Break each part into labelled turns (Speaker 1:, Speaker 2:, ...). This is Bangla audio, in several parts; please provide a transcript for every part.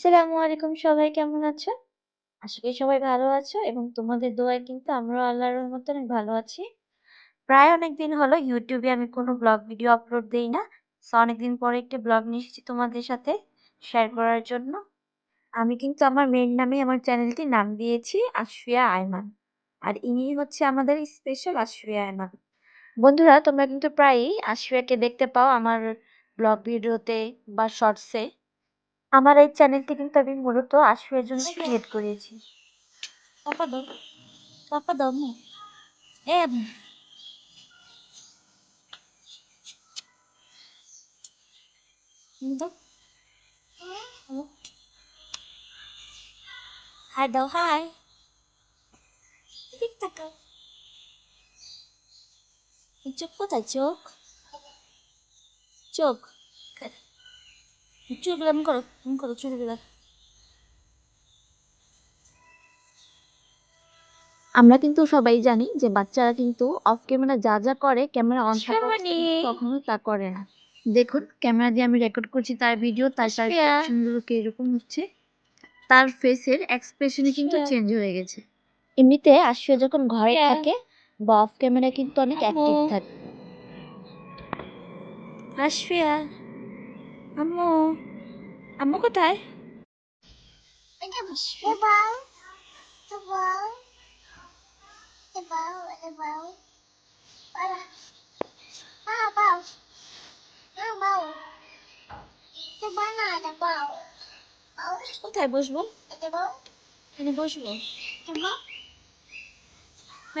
Speaker 1: আসসালামু আলাইকুম সবাই, কেমন আছো? আশা করি সবাই ভালো আছো এবং তোমাদের দোয়ায় কিন্তু আমরাও আল্লাহর রহমতে অনেক ভালো আছি। প্রায় অনেক দিন হলো ইউটিউবে আমি কোনো ব্লগ ভিডিও আপলোড দেই না। সো অনেকদিন পরে একটি ব্লগ নিয়ে এসেছি তোমাদের সাথে শেয়ার করার জন্য। আমি কিন্তু আমার মেইন নামেই আমার চ্যানেলটির নাম দিয়েছি আসফিয়া আয়মান। আর ইনি হচ্ছে আমাদের স্পেশাল আসফিয়া আয়মান। বন্ধুরা, তোমরা কিন্তু প্রায়ই আসফিয়াকে দেখতে পাও আমার ব্লগ ভিডিওতে বা শর্টসে। আমার এই চ্যানেলটি কিন্তু আমি মূলত আসফিয়ার জন্য ক্রিয়েট করেছি। পাপা দাও। পাপা দাও না। এ হাই দাও, হাই। ঠিক তাকাও চোখ কোথায়? চোখ। চোখ। চুলগুলো এমন করো এমন করো চুলগুলো আমরা কিন্তু সবাই জানি যে বাচ্চারা কিন্তু অফ ক্যামেরা যা যা করে ক্যামেরা অন থাকা কখনো তা করে না। দেখুন ক্যামেরা দিয়ে আমি রেকর্ড করছি তার ভিডিও তার তার সুন্দরকে এরকম হচ্ছে। তার ফেসের এক্সপ্রেশনই কিন্তু চেঞ্জ হয়ে গেছে। এমনিতে আশিয়া যখন ঘরে থাকে বা অফ ক্যামেরা কিন্তু অনেক অ্যাক্টিভ থাকে। আশফিয়া আম্মু আম্মু কোথায়?
Speaker 2: এটা বসে বল তো বল এ বল এ বল আরে আ বল আ বল তো
Speaker 1: বানা বসবো? এখানে বসবো। আম্মু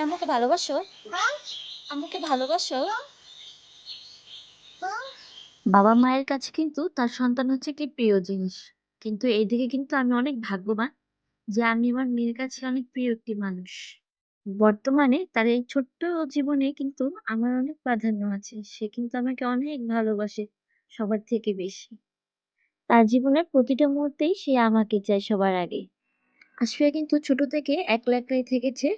Speaker 1: আম্মুকে ভালোবাসো? আম্মুকে ভালোবাসো? বাবা মায়ের কাছে কিন্তু তার সন্তান হচ্ছে একটি প্রিয় জিনিস। কিন্তু এইদিকে কিন্তু আমি অনেক ভাগ্যবান যে আমি আমার মেয়ের কাছে অনেক প্রিয় একটি মানুষ। বর্তমানে তার এই ছোট্ট জীবনে কিন্তু আমার অনেক প্রাধান্য আছে। সে কিন্তু আমাকে অনেক ভালোবাসে, সবার থেকে বেশি। তার জীবনের প্রতিটা মুহূর্তেই সে আমাকে চায় সবার আগে। আসফিয়া কিন্তু ছোট থেকে একলা একলাই থেকেছে।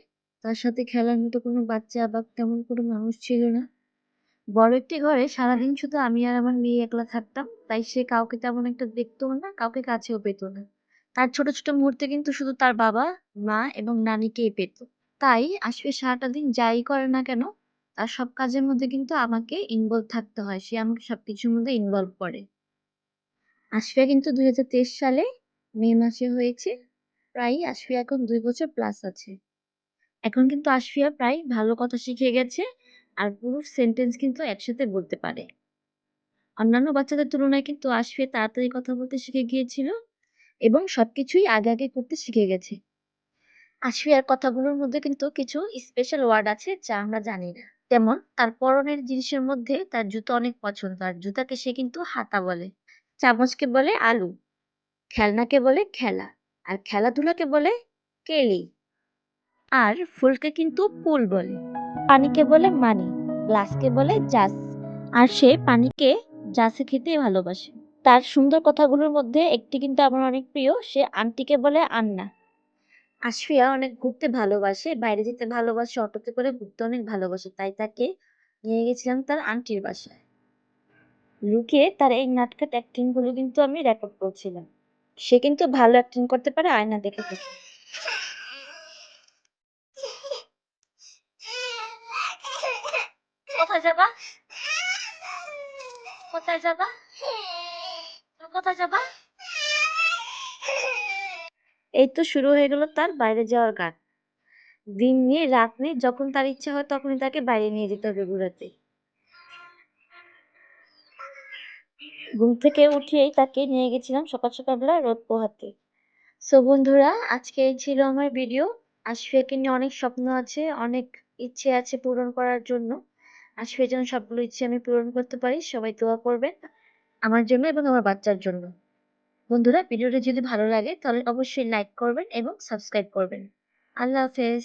Speaker 1: তার সাথে খেলার মতো কোনো বাচ্চা বা তেমন কোনো মানুষ ছিল না। বড় একটি ঘরে সারাদিন শুধু আমি আর আমার মেয়ে একলা থাকতাম। তাই সে কাউকে তেমন একটা দেখতো না, কাউকে কাছেও পেত না। তার ছোট ছোট মুহূর্তে কিন্তু শুধু তার বাবা, মা এবং নানিকেই পেত। তাই আসবে সারাটা দিন যাই করে না কেন, তার সব কাজের মধ্যে কিন্তু আমাকে ইনভলভ থাকতে হয়। সে আমাকে সবকিছুর মধ্যে ইনভলভ করে। আশফিয়া কিন্তু দুই হাজার তেইশ সালে মে মাসে হয়েছে। প্রায় আশফিয়া এখন দুই বছর প্লাস আছে। এখন কিন্তু আশফিয়া প্রায় ভালো কথা শিখে গেছে। আর পুরো সেন্টেন্স কিন্তু একসাথে বলতে পারে। অন্যান্য বাচ্চাদের তুলনায় কিন্তু আশফিয়া তাড়াতাড়ি কথা বলতে শিখে গিয়েছিল এবং সবকিছুই আগে আগে করতে শিখে গেছে। আশফিয়ার কথাগুলোর মধ্যে কিন্তু কিছু স্পেশাল ওয়ার্ড আছে যা আমরা জানি না। যেমন তার পরনের জিনিসের মধ্যে তার জুতো অনেক পছন্দ আর জুতাকে সে কিন্তু হাতা বলে। চামচকে বলে আলু, খেলনাকে বলে খেলা আর খেলাধুলাকে বলে কেলি আর ফুলকে কিন্তু পুল বলে। পানিকে বলে মানি, গ্লাসকে বলে জাস। আর সে পানিকে জাসে খেতে ভালোবাসে। তার সুন্দর কথাগুলোর মধ্যে একটি কিন্তু আমার অনেক প্রিয়, সে আন্টিকে বলে আন্না। আশফিয়া অনেক ঘুরতে ভালোবাসে, বাইরে যেতে ভালোবাসে, অটোতে করে ঘুরতে অনেক ভালোবাসে, তাই তাকে নিয়ে গেছিলাম তার আন্টির বাসায়। লুকিয়ে তার এই নাটকাট অ্যাক্টিংগুলো কিন্তু আমি রেকর্ড করছিলাম। সে কিন্তু ভালো অ্যাক্টিং করতে পারে, আয়না দেখে কোথায় যাবা? কোথায় যাবা? কোথায় যাবা? এই তো শুরু হয়ে গেল তার বাইরে যাওয়ার গান। দিন নিয়ে রাত নেই, যখন তার ইচ্ছা হয় তখনই তাকে বাইরে নিয়ে যেতে হবে ঘুরাতে। ঘুম থেকে উঠিয়েই তাকে নিয়ে গেছিলাম সকাল সকালবেলা রোদ পোহাতে। সো বন্ধুরা, আজকে এই ছিল আমার ভিডিও আশফিয়াকে নিয়ে অনেক স্বপ্ন আছে, অনেক ইচ্ছে আছে পূরণ করার জন্য। আশফিয়ার জন্য সবগুলো ইচ্ছে আমি পূরণ করতে পারি। সবাই দোয়া করবেন আমার জন্য এবং আমার বাচ্চার জন্য। বন্ধুরা, ভিডিওটি যদি ভালো লাগে তাহলে অবশ্যই লাইক করবেন এবং সাবস্ক্রাইব করবেন। আল্লাহ হাফেজ।